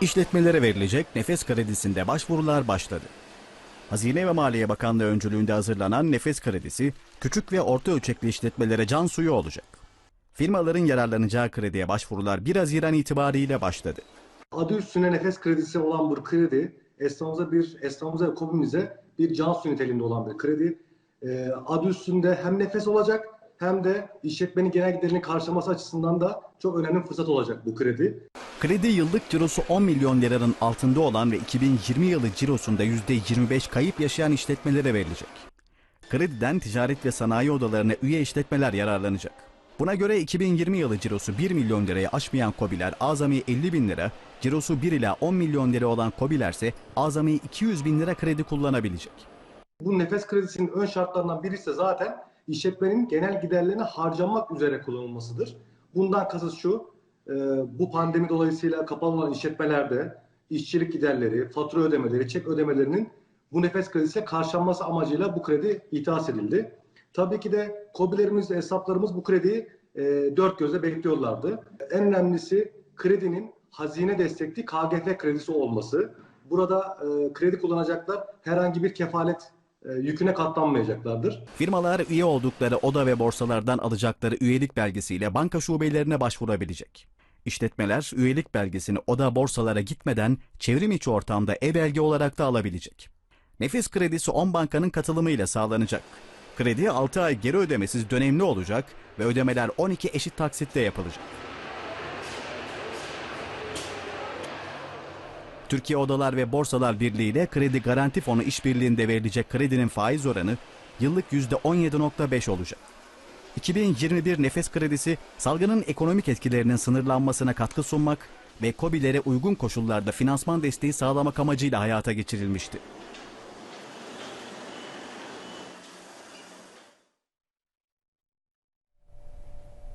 İşletmelere verilecek nefes kredisinde başvurular başladı. Hazine ve Maliye Bakanlığı öncülüğünde hazırlanan nefes kredisi küçük ve orta ölçekli işletmelere can suyu olacak. Firmaların yararlanacağı krediye başvurular 1 Haziran itibariyle başladı. Adı üstüne nefes kredisi olan bir kredi esnafımıza bir esnafımıza ve komünimize bir can suyu niteliğinde olan bir kredi. Ee, adı üstünde hem nefes olacak hem de işletmenin genel giderini karşılaması açısından da çok önemli fırsat olacak bu kredi. Kredi yıllık cirosu 10 milyon liranın altında olan ve 2020 yılı cirosunda %25 kayıp yaşayan işletmelere verilecek. Krediden ticaret ve sanayi odalarına üye işletmeler yararlanacak. Buna göre 2020 yılı cirosu 1 milyon lirayı aşmayan KOBİ'ler azami 50 bin lira, cirosu 1 ila 10 milyon lira olan KOBİ'ler ise azami 200 bin lira kredi kullanabilecek. Bu nefes kredisinin ön şartlarından birisi zaten işletmenin genel giderlerini harcamak üzere kullanılmasıdır. Bundan kasıt şu, e, bu pandemi dolayısıyla kapalı olan işletmelerde işçilik giderleri, fatura ödemeleri, çek ödemelerinin bu nefes kredisiyle karşılanması amacıyla bu kredi ithas edildi. Tabii ki de KOBİ'lerimiz, hesaplarımız bu krediyi e, dört gözle bekliyorlardı. En önemlisi kredinin hazine destekli KGF kredisi olması. Burada e, kredi kullanacaklar herhangi bir kefalet e, yüküne katlanmayacaklardır. Firmalar üye oldukları oda ve borsalardan alacakları üyelik belgesiyle banka şubelerine başvurabilecek. İşletmeler üyelik belgesini oda borsalara gitmeden çevrim içi ortamda e-belge olarak da alabilecek. Nefis kredisi 10 bankanın katılımıyla sağlanacak. Kredi 6 ay geri ödemesiz dönemli olacak ve ödemeler 12 eşit taksitte yapılacak. Türkiye Odalar ve Borsalar Birliği ile Kredi Garanti Fonu işbirliğinde verilecek kredinin faiz oranı yıllık %17.5 olacak. 2021 nefes kredisi salgının ekonomik etkilerinin sınırlanmasına katkı sunmak ve KOBİ'lere uygun koşullarda finansman desteği sağlamak amacıyla hayata geçirilmişti.